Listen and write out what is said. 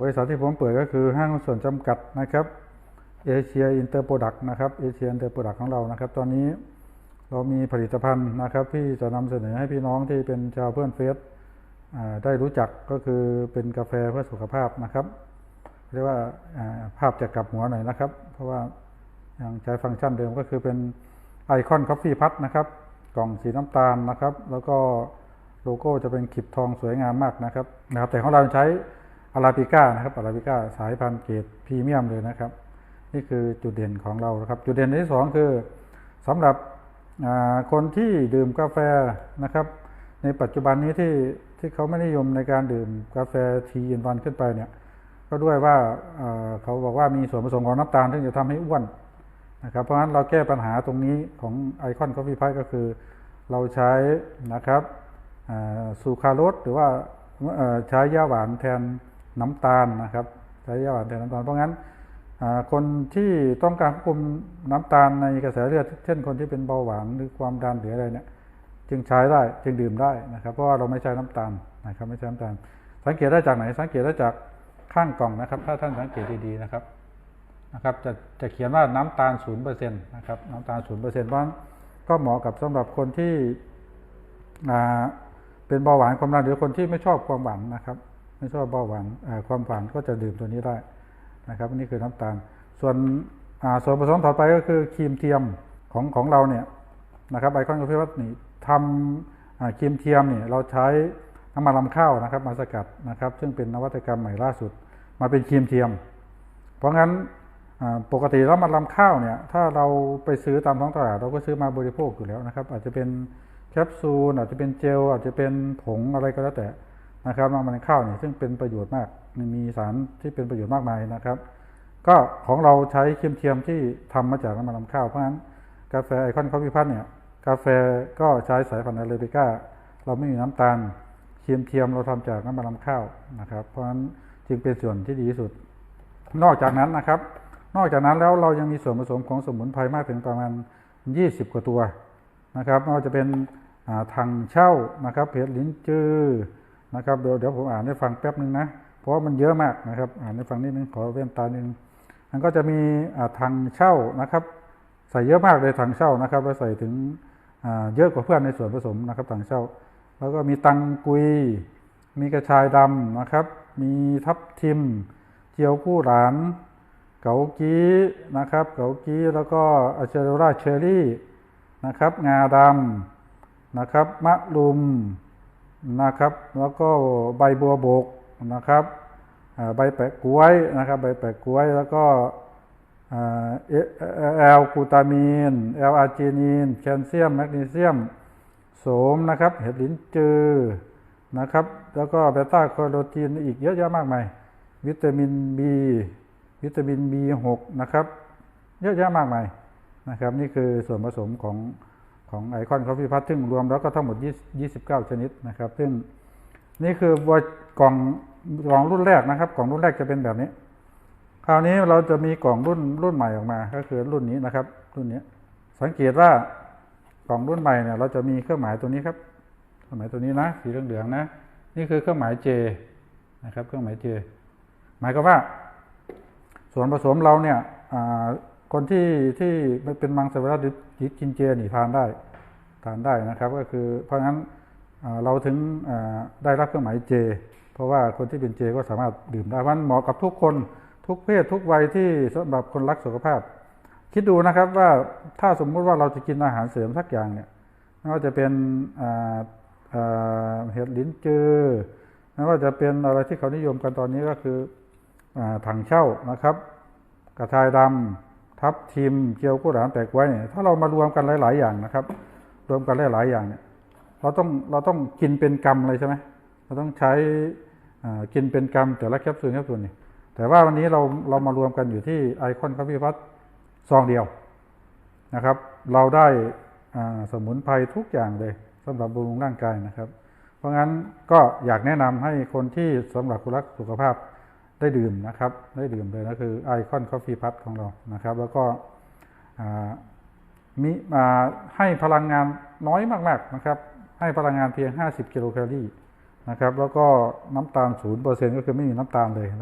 บริษัทที่ผมเปิดก็คือห้างส่วนจำกัดนะครับเอเชียอินเตอร์โปรดักต์นะครับเอเชียอินเตอร์โปรดักต์ของเรานะครับ ตอนนี้เรามีผลิตภัณฑ์นะครับที่จะนำเสนอให้พี่น้องที่เป็นชาวเพื่อนเฟสได้รู้จักก็คือเป็นกาแฟเพื่อสุขภาพนะครับเรียกว่าภาพจะกลับหัวหน่อยนะครับ เพราะว่ายังใช้ฟังก์ชันเดิมก็คือเป็นไอคอน c o ฟฟี่พัดนะครับกล่องสีน้ำตาลนะครับ แล้วก็โลโก้จะเป็นขีบทองสวยงามมากนะครับนะครับ แต่ของเราใช้ อาราบิก้านะครับอาราบิก้าสายพันธุ์เกรดพรีเมียมเลยนะครับ นี่คือจุดเด่นของเรานะครับ จุดเด่นที่สองคือสำหรับคนที่ดื่มกาแฟนะครับ ในปัจจุบันนี้ที่ที่เขาไม่นิยมในการดื่มกาแฟทีอินวันขึ้นไปเนี่ยก็ด้วยว่าเขาบอกว่ามีส่วนผสมของน้ำตาลที่จะทำให้อ้วนนะครับ เพราะฉะนั้นเราแก้ปัญหาตรงนี้ของไอคอน c o ฟฟี่พ e ก็คือเราใช้นะครับซูคาโรสหรือว่าใช้ยาหวานแทน น้ำตาลนะครับใช้ยาหวานแทนน้ำตาลเพราะงั้นคนที่ต้องการควบคุมน้ำตาลในกระแสเลือด เช่นคนที่เป็นเบาหวานหรือความดันหรืออะไรเนี่ยจึงใช้ได้จึงดื่มได้นะครับ เพราะว่าเราไม่ใช้น้ำตาลนะครับไม่ใช้น้ำตาล สังเกตได้จากไหน สังเกตได้จากข้างกล่องนะครับ ถ้าท่านสังเกตดีๆนะครับนะครับจะจะเขียนว่าน้ำตาลศูนย์เปอร์เซ็นต์นะครับน้ำตาลศูนย์เปอร์เซ็นต์เพราะก็เหมาะกับสำหรับคนที่เป็นเบาหวานความดันหรือคนที่ไม่ชอบความหวานนะครับ ไม่ชอบเบาหวานความหวานก็จะดื่มตัวนี้ได้นะครับนี่คือน้ำตาล ส่วนส่วนผสมต่อไปก็คือครีมเทียมของของเราเนี่ยนะครับไอคอนกาแฟวัตนี่ทำครีมเทียมเนี่ยเราใช้น้ำมันลำข้าวนะครับ มาสกัดนะครับ ซึ่งเป็นนวัตกรรมใหม่ล่าสุด มาเป็นครีมเทียม เพราะงั้นปกติแล้วมันลำข้าวเนี่ยถ้าเราไปซื้อตามท้องตลาดเราก็ซื้อมาบริโภคอยู่แล้วนะครับ อาจจะเป็นแคปซูลอาจจะเป็นเจลอาจจะเป็นผงอะไรก็แล้วแต่ นะครับน้ำมันข้าวเนี่ยซึ่งเป็นประโยชน์มากมีสารที่เป็นประโยชน์มากมายนะครับ ก็ของเราใช้เครีมเทียมที่ทำมาจากน้ำมันลำข้าวเพราะฉะนั้นกาแฟไอคอนคอฟฟี่พัทเนี่ยกาแฟก็ใช้สายพันธุ์อาราบิก้าเราไม่มีน้ำตาลเทียมเทียมเราทำจากน้ำมันลำข้าวนะครับ เพราะฉะนั้นจึงเป็นส่วนที่ดีที่สุด นอกจากนั้นนะครับ นอกจากนั้นแล้วเรายังมีส่วนผสมของสมุนไพรมากถึงประมาณ 20 กว่าตัวนะครับไม่ว่าจะเป็นอ่าถังเช่านะครับเห็ดลิ้นจือ นะครับเดี๋ยวเดี๋ยวผมอ่านให้ฟังแป๊บหนึ่งนะเพราะว่ามันเยอะมากนะครับ อ่านให้ฟังนิดนึงขอเว้นตานิดนึงมันก็จะมีอ่าถังเช่านะครับ ใส่เยอะมากเลยถังเช่านะครับแล้วใส่ถึงเยอะกว่าเพื่อนในส่วนผสมนะครับถังเช่า แล้วก็มีตังกุย มีกระชายดำนะครับ มีทับทิม เจียวกู้หลาน เกากี้นะครับ เกากี้แล้วก็อะเชโรราเชอรี่นะครับ งาดำนะครับมะลุม นะครับ แล้วก็ใบบัวบกนะครับใบแปะกล้วยนะครับ ใบแปะกล้วยแล้วก็เอแอลกูตามีนแอลอาร์จินีนแคลเซียมแมกนีเซียมโสมนะครับ เห็ดลิ้นจือนะครับ แล้วก็เบต้าแคโรทีนอีกเยอะแยะมากมายวิตามิน B วิตามิน B6 นะครับ เยอะแยะมากมายนะครับ นี่คือส่วนผสมของ ของไอคอนคอฟฟี่พัทซึ่งรวมแล้วก็ทั้งหมด 29 ชนิดนะครับ ซึ่งนี่คือกล่องกล่องรุ่นแรกนะครับ กล่องรุ่นแรกจะเป็นแบบนี้ คราวนี้เราจะมีกล่องรุ่นรุ่นใหม่ออกมา ก็คือรุ่นนี้นะครับ รุ่นนี้ สังเกตว่ากล่องรุ่นใหม่เนี่ยเราจะมีเครื่องหมายตัวนี้ครับ เครื่องหมายตัวนี้นะ สีเหลืองๆนะ นี่คือเครื่องหมาย J นะครับ เครื่องหมาย J หมายความว่า ส่วนผสมเราเนี่ย คนที่ที่ไม่เป็นมังสวิรัติกินเจนี่ทานได้ทานได้นะครับ ก็คือเพราะฉะนั้นเราถึงได้รับเครื่องหมายเจ เพราะว่าคนที่เป็นเจก็สามารถดื่มได้เพราะนั้นเหมาะกับทุกคนทุกเพศทุกวัยที่สำหรับคนรักสุขภาพ คิดดูนะครับว่าถ้าสมมุติว่าเราจะกินอาหารเสริมสักอย่างเนี่ยไม่ว่าจะเป็นเห็ดลิ้นจือไม่ว่าจะเป็นอะไรที่เขานิยมกันตอนนี้ก็คืออถังเช่านะครับ กระชายดำ ทับทิมเกี๊ยวกุ้หลานแปลกไว้เนี่ยถ้าเรามารวมกันหลาย ๆ อย่างนะครับ รวมกันหลาย ๆ อย่างเนี่ยเราต้องเราต้องกินเป็นกรรมเลยใช่ไหมเราต้องใช้อ่ากินเป็นกรรมแต่ละแคปซูลแคปซูลนี่แต่ว่าวันนี้เราเรามารวมกันอยู่ที่ไอคอนคาเฟ่พัทซองเดียวนะครับ เราได้อ่าสมุนไพรทุกอย่างเลยสำหรับบำรุงร่างกายนะครับ เพราะงั้นก็อยากแนะนำให้คนที่สำหรับคนรักสุขภาพ ได้ดื่มนะครับ ได้ดื่มเลยนะคือไอคอน c o ฟฟี่พัทของเรานะครับ แล้วก็มีอ่าให้พลังงานน้อยมากๆนะครับ ให้พลังงานเพียง 50 กิโลแคลอรี่นะครับ แล้วก็น้ำตาล 0%ก็คือไม่มีน้ำตาลเลยนะ